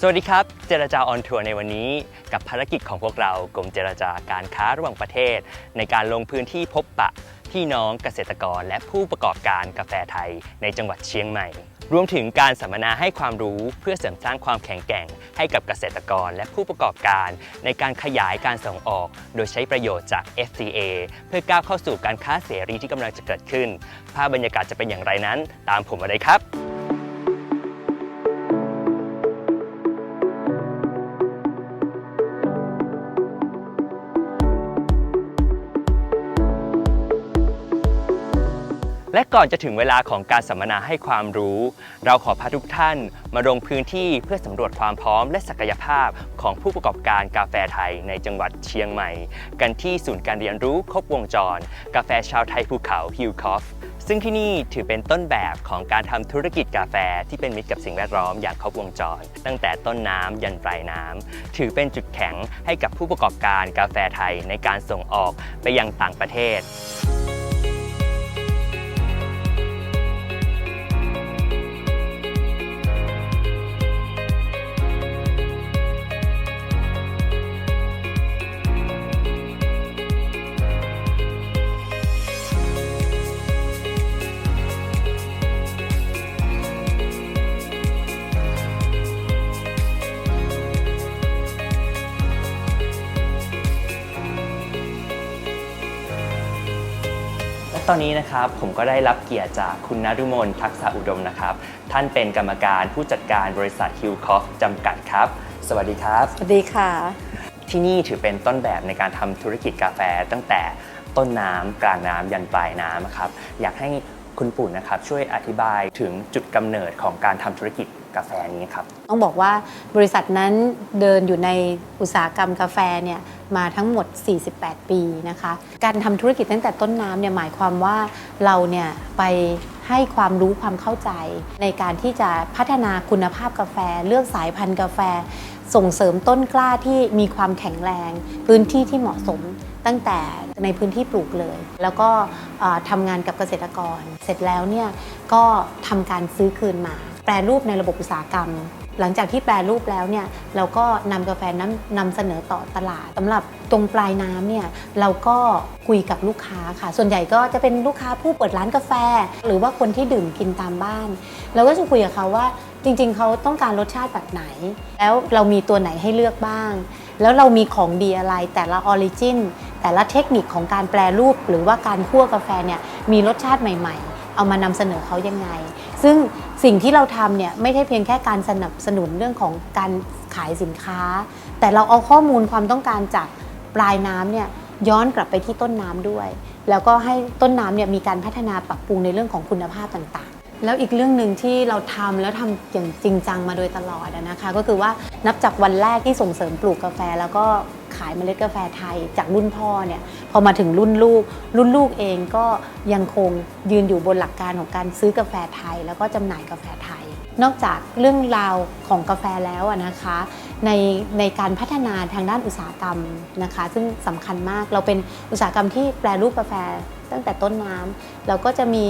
สวัสดีครับ เจรจาออนทัวร์ในวันนี้ กับภารกิจของพวกเรากรมเจรจาการค้าระหว่างประเทศ ในการลงพื้นที่พบปะพี่น้องเกษตรกร และผู้ประกอบการกาแฟไทยในจังหวัดเชียงใหม่ รวมถึงการสัมมนาให้ความรู้เพื่อเสริมสร้างความแข็งแกร่ง ให้กับเกษตรกรและผู้ประกอบการ ในการขยายการส่งออก โดยใช้ประโยชน์จาก FTA เพื่อก้าวเข้าสู่การค้าเสรีที่กำลังจะเกิดขึ้นภาพบรรยากาศจะเป็นอย่างไรนั้น ตามผมมาเลยครับ และก่อนจะถึงเวลาของการสัมมนาให้ความรู้ เราขอพาทุกท่านมาลงพื้นที่เพื่อสำรวจความพร้อมและศักยภาพของผู้ประกอบการกาแฟไทยในจังหวัดเชียงใหม่ กันที่ศูนย์การเรียนรู้ครบวงจร กาแฟชาวไทยภูเขาฮิลคอฟซึ่งที่นี่ถือเป็นต้นแบบของการทำธุรกิจกาแฟที่เป็นมิตรกับสิ่งแวดล้อมอย่างครบวงจร ตั้งแต่ต้นน้ำยันปลายน้ำถือเป็นจุดแข็งให้กับผู้ประกอบการกาแฟไทยในการส่งออกไปยังต่างประเทศ ตอนนี้นะครับผมก็ได้รับเกียรติจากคุณนฤมลทักษะอุดมนะครับ ท่านเป็นกรรมการผู้จัดการบริษัทฮิลคอฟจำกัดครับ สวัสดีครับ สวัสดีค่ะ ที่นี่ถือเป็นต้นแบบในการทำธุรกิจกาแฟตั้งแต่ต้นน้ำกลางน้ำยันปลายน้ำครับอยากให้คุณปุ่นนะครับช่วยอธิบายถึงจุดกำเนิดของการทำธุรกิจ กาแฟนี้ครับ ต้องบอกว่าบริษัทนั้นเดินอยู่ในอุตสาหกรรมกาแฟเนี่ยมาทั้งหมด 48 ปีนะคะ การทำธุรกิจตั้งแต่ต้นน้ำเนี่ยหมายความว่าเราเนี่ยไปให้ความรู้ความเข้าใจ ในการที่จะพัฒนาคุณภาพกาแฟ เลือกสายพันธุ์กาแฟ ส่งเสริมต้นกล้าที่มีความแข็งแรง พื้นที่ที่เหมาะสมตั้งแต่ในพื้นที่ปลูกเลย แล้วก็ทำงานกับเกษตรกร เสร็จแล้วเนี่ยก็ทำการซื้อคืนมา แปรรูปในระบบอุตสาหกรรม หลังจากที่แปรรูปแล้วเนี่ยเราก็นำกาแฟนั้นนำเสนอต่อตลาดสำหรับตรงปลายน้ำเนี่ยเราก็คุยกับลูกค้าค่ะ ส่วนใหญ่ก็จะเป็นลูกค้าผู้เปิดร้านกาแฟ หรือว่าคนที่ดื่มกินตามบ้าน เราก็จะคุยกับเขาว่าจริงๆ เขาต้องการรสชาติแบบไหน แล้วเรามีตัวไหนให้เลือกบ้าง แล้วเรามีของดีอะไรแต่ละออริจินแต่ละเทคนิคของการแปรรูป หรือว่าการคั่วกาแฟเนี่ยมีรสชาติใหม่ ๆ เอามานำเสนอเขายังไง ซึ่ง สิ่งที่เราทำเนี่ยไม่ใช่เพียงแค่การสนับสนุนเรื่องของการขายสินค้า แต่เราเอาข้อมูลความต้องการจากปลายน้ำเนี่ยย้อนกลับไปที่ต้นน้ำด้วย แล้วก็ให้ต้นน้ำเนี่ยมีการพัฒนาปรับปรุงในเรื่องของคุณภาพต่าง แล้วอีกเรื่องหนึ่งที่เราทำแล้วทำอย่างจริงจังมาโดยตลอดนะคะ ก็คือว่านับจากวันแรกที่ส่งเสริมปลูกกาแฟ แล้วก็ขายเมล็ดกาแฟไทยจากรุ่นพ่อเนี่ยพอมาถึงรุ่นลูก รุ่นลูกเองก็ยังคงยืนอยู่บนหลักการของการซื้อกาแฟไทย แล้วก็จำหน่ายกาแฟไทย นอกจากเรื่องราวของกาแฟแล้วนะคะ ในในการพัฒนาทางด้านอุตสาหกรรมนะคะ ซึ่งสำคัญมากเราเป็นอุตสาหกรรมที่แปรรูปกาแฟตั้งแต่ต้นน้ำเราก็จะมี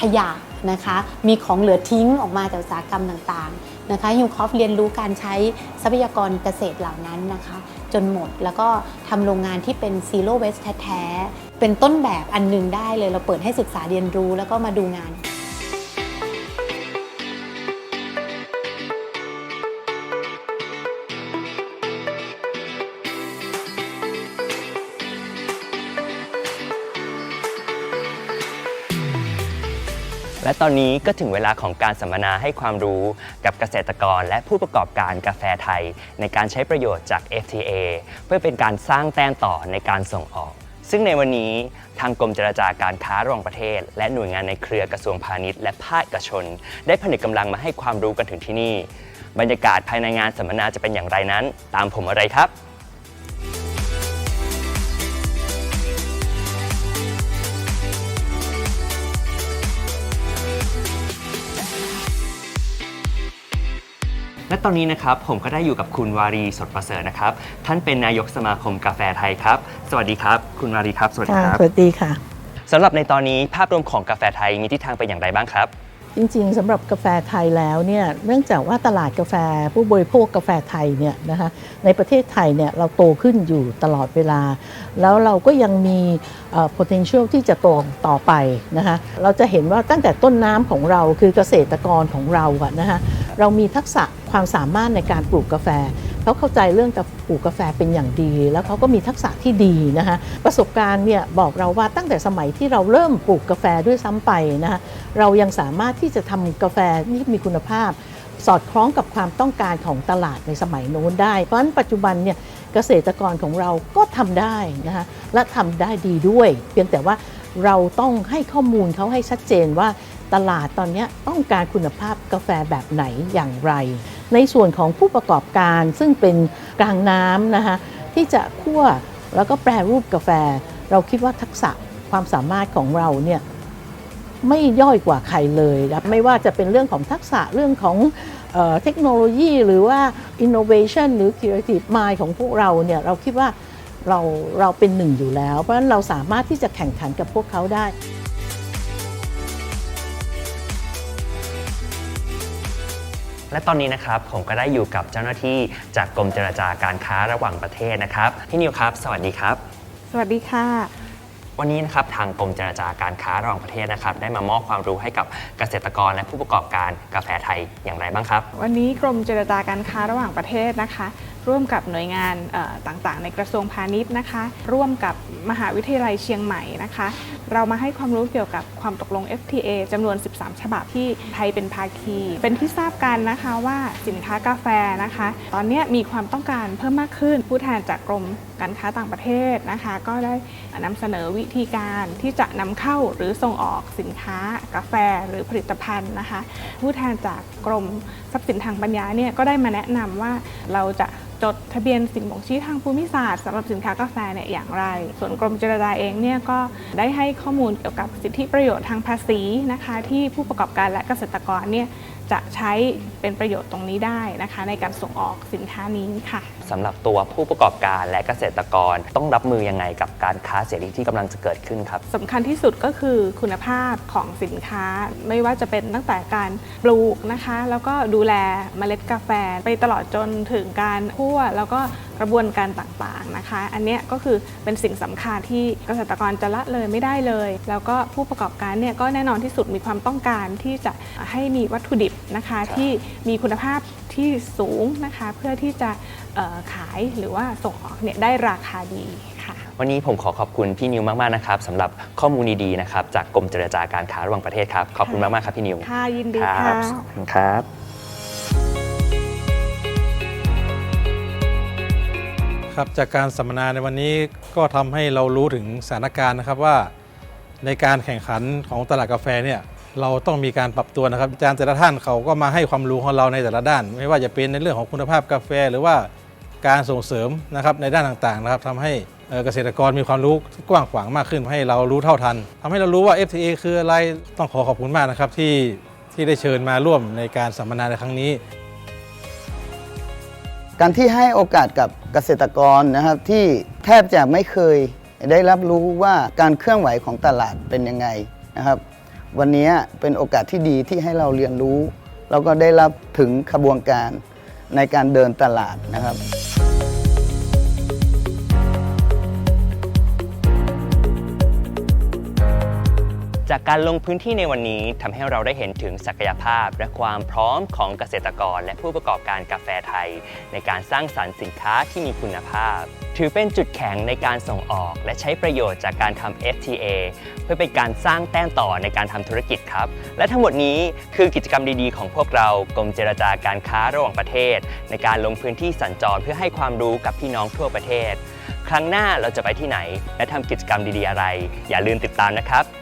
ขยะนะคะ มีของเหลือทิ้งออกมาจากอุตสาหกรรมต่างๆนะคะฮิวคอฟเรียนรู้การใช้ทรัพยากรเกษตรเหล่านั้นนะคะ จนหมดแล้วก็ทำโรงงานที่เป็นซีโร่เวสแท้ๆเป็นต้นแบบอันหนึงได้เลยเราเปิดให้ศึกษาเรียนรู้แล้วก็มาดูงาน และตอนนี้ก็ถึงเวลาของการสัมมนาให้ความรู้กับเกษตรกร และผู้ประกอบการกาแฟไทย ในการใช้ประโยชน์จาก FTA เพื่อเป็นการสร้างแต้มต่อในการส่งออก ซึ่งในวันนี้ทางกรมเจรจาการค้าระหว่างประเทศ และหน่วยงานในเครือกระทรวงพาณิชย์และภาคเอกชน ได้ผนึกกำลังมาให้ความรู้กันถึงที่นี่ บรรยากาศภายในงานสัมมนาจะเป็นอย่างไรนั้น ตามผมอะไรครับ และตอนนี้นะครับผมก็ได้อยู่กับคุณวารีสดประเสริฐนะครับ ท่านเป็นนายกสมาคมกาแฟไทยครับ สวัสดีครับ คุณวารีครับ สวัสดีค่ะครับ สวัสดีค่ะ สำหรับในตอนนี้ภาพรวมของกาแฟไทยมีทิศทางเป็นอย่างไรบ้างครับ จริงๆสำหรับกาแฟไทยแล้วเนี่ยเนื่องจากว่าตลาดกาแฟผู้บริโภคกาแฟไทยเนี่ยนะคะในประเทศไทยเนี่ยเราโตขึ้นอยู่ตลอดเวลา แล้วเราก็ยังมีเอ่อ potential ที่จะโตต่อไปนะคะเราจะเห็นว่าตั้งแต่ต้นน้ำของเราคือเกษตรกรของเราอะนะคะ เรามีทักษะความสามารถในการปลูกกาแฟ เขาเข้าใจเรื่องกับปลูกกาแฟเป็นอย่างดี แล้วเขาก็มีทักษะที่ดีนะคะประสบการณ์เนี่ยบอกเราว่าตั้งแต่สมัยที่เราเริ่มปลูกกาแฟด้วยซ้ำไปนะคะเรายังสามารถที่จะทำกาแฟที่มีคุณภาพ สอดคล้องกับความต้องการของตลาดในสมัยโน้นได้ เพราะฉะนั้นปัจจุบันเนี่ยเกษตรกรของเราก็ทำได้นะคะและทำได้ดีด้วย เพียงแต่ว่าเราต้องให้ข้อมูลเขาให้ชัดเจนว่า ตลาดตอนนี้ต้องการคุณภาพกาแฟแบบไหนอย่างไร ในส่วนของผู้ประกอบการซึ่งเป็นกลางน้ำนะคะที่จะคั่วแล้วก็แปรรูปกาแฟ เราคิดว่าทักษะความสามารถของเราเนี่ยไม่ย่อยกว่าใครเลยนะไม่ว่าจะเป็นเรื่องของทักษะเรื่องของเอเทคโนโลยีหรือว่า innovation หรือ creative mind ของพวกเราเนี่ยเราคิดว่าเราเราเป็นหนึ่งอยู่แล้ว เพราะฉะนั้นเราสามารถที่จะแข่งขันกับพวกเขาได้ และตอนนี้นะครับผมก็ได้อยู่กับเจ้าหน้าที่จากกรมเจรจาการค้าระหว่างประเทศนะครับพี่นิวครับ สวัสดีครับ สวัสดีค่ะ วันนี้นะครับทางกรมเจรจาการค้าระหว่างประเทศนะครับ ได้มามอบความรู้ให้กับเกษตรกรและผู้ประกอบการกาแฟไทยอย่างไรบ้างครับ วันนี้กรมเจรจาการค้าระหว่างประเทศนะคะ ร่วมกับหน่วยงานต่างๆ ในกระทรวงพาณิชย์นะคะ ร่วมกับมหาวิทยาลัยเชียงใหม่นะคะ เรามาให้ความรู้เกี่ยวกับความตกลง FTA จำนวน 13 ฉบับที่ไทยเป็นภาคี เป็นที่ทราบกันนะคะว่าสินค้ากาแฟนะคะ ตอนนี้มีความต้องการเพิ่มมากขึ้นผู้แทนจากกรมการค้าต่างประเทศนะคะ ก็ได้นำเสนอวิธีการที่จะนำเข้าหรือส่งออกสินค้า กาแฟหรือผลิตภัณฑ์นะคะ ผู้แทนจากกรมทรัพย์สินทางปัญญาเนี่ยก็ได้มาแนะนำว่าเราจะจดทะเบียนสิ่งบ่งชี้ทางภูมิศาสตร์สำหรับสินค้ากาแฟเนี่ยอย่างไร ส่วนกรมเจรจาเองเนี่ยก็ได้ให้ข้อมูลเกี่ยวกับสิทธิประโยชน์ทางภาษีนะคะ ที่ผู้ประกอบการและเกษตรกรเนี่ย จะใช้เป็นประโยชน์ตรงนี้ได้นะคะ ในการส่งออกสินค้านี้ค่ะสำหรับตัวผู้ประกอบการและเกษตรกรต้องรับมือยังไงกับการค้าเสรีที่กำลังจะเกิดขึ้นครับสำคัญที่สุดก็คือคุณภาพของสินค้า ไม่ว่าจะเป็นตั้งแต่การปลูกนะคะ แล้วก็ดูแลเมล็ดกาแฟไปตลอดจนถึงการคั่วแล้วก็กระบวนการต่างๆนะคะ อันเนี้ยก็คือเป็นสิ่งสำคัญที่เกษตรกรจะละเลยไม่ได้เลย แล้วก็ผู้ประกอบการเนี่ยก็แน่นอนที่สุดมีความต้องการที่จะให้มีวัตถุดิบนะคะที่มีคุณภาพที่สูงนะคะเพื่อที่จะเอ่อขายหรือว่าส่งออกเนี่ยได้ราคาดีค่ะ วันนี้ผมขอขอบคุณพี่นิวมาก ๆ นะครับสำหรับข้อมูลดี ๆ นะครับ จากกรมเจรจาการค้าระหว่างประเทศครับ ขอบคุณมาก ๆ ครับพี่นิว ค่ะยินดีคค่ะรับขอบคุณครับครับจากการสัมมนาในวันนี้ก็ทำให้เรารู้ถึงสถานการณ์นะครับว่า ในการแข่งขันของตลาดกาแฟเนี่ย เราต้องมีการปรับตัวนะครับอาจารย์แต่ละท่านเขาก็มาให้ความรู้ของเราในแต่ละด้าน ไม่ว่าจะเป็นในเรื่องของคุณภาพกาแฟ หรือว่าการส่งเสริมนะครับในด้านต่างๆนะครับทำให้เกษตรกรมีความรู้กว้างขวางมากขึ้นให้เรารู้เท่าทันทำให้เรารู้ว่า FTA คืออะไรต้องขอขอบคุณมากนะครับที่ที่ได้เชิญมาร่วมในการสัมมนาในครั้งนี้ การที่ให้โอกาสกับเกษตรกรนะครับที่แทบจะไม่เคยได้รับรู้ว่าการเคลื่อนไหวของตลาดเป็นยังไงนะครับ วันนี้เป็นโอกาสที่ดีที่ให้เราเรียนรู้ แล้วก็ได้รับถึงขบวนการในการเดินตลาดนะครับ จากการลงพื้นที่ในวันนี้ทำให้เราได้เห็นถึงศักยภาพ และความพร้อมของเกษตรกร และผู้ประกอบการกาแฟไทย ในการสร้างสรรค์สินค้าที่มีคุณภาพ ถือเป็นจุดแข็งในการส่งออก และใช้ประโยชน์จากการทำ FTA เพื่อเป็นการสร้างแต้มต่อในการทำธุรกิจครับ และทั้งหมดนี้คือกิจกรรมดีๆ ของพวกเรากรมเจรจาการค้าระหว่างประเทศ ในการลงพื้นที่สัญจรเพื่อให้ความรู้กับพี่น้องทั่วประเทศ ครั้งหน้าเราจะไปที่ไหน และทำกิจกรรมดีๆอะไร อย่าลืมติดตามนะครับ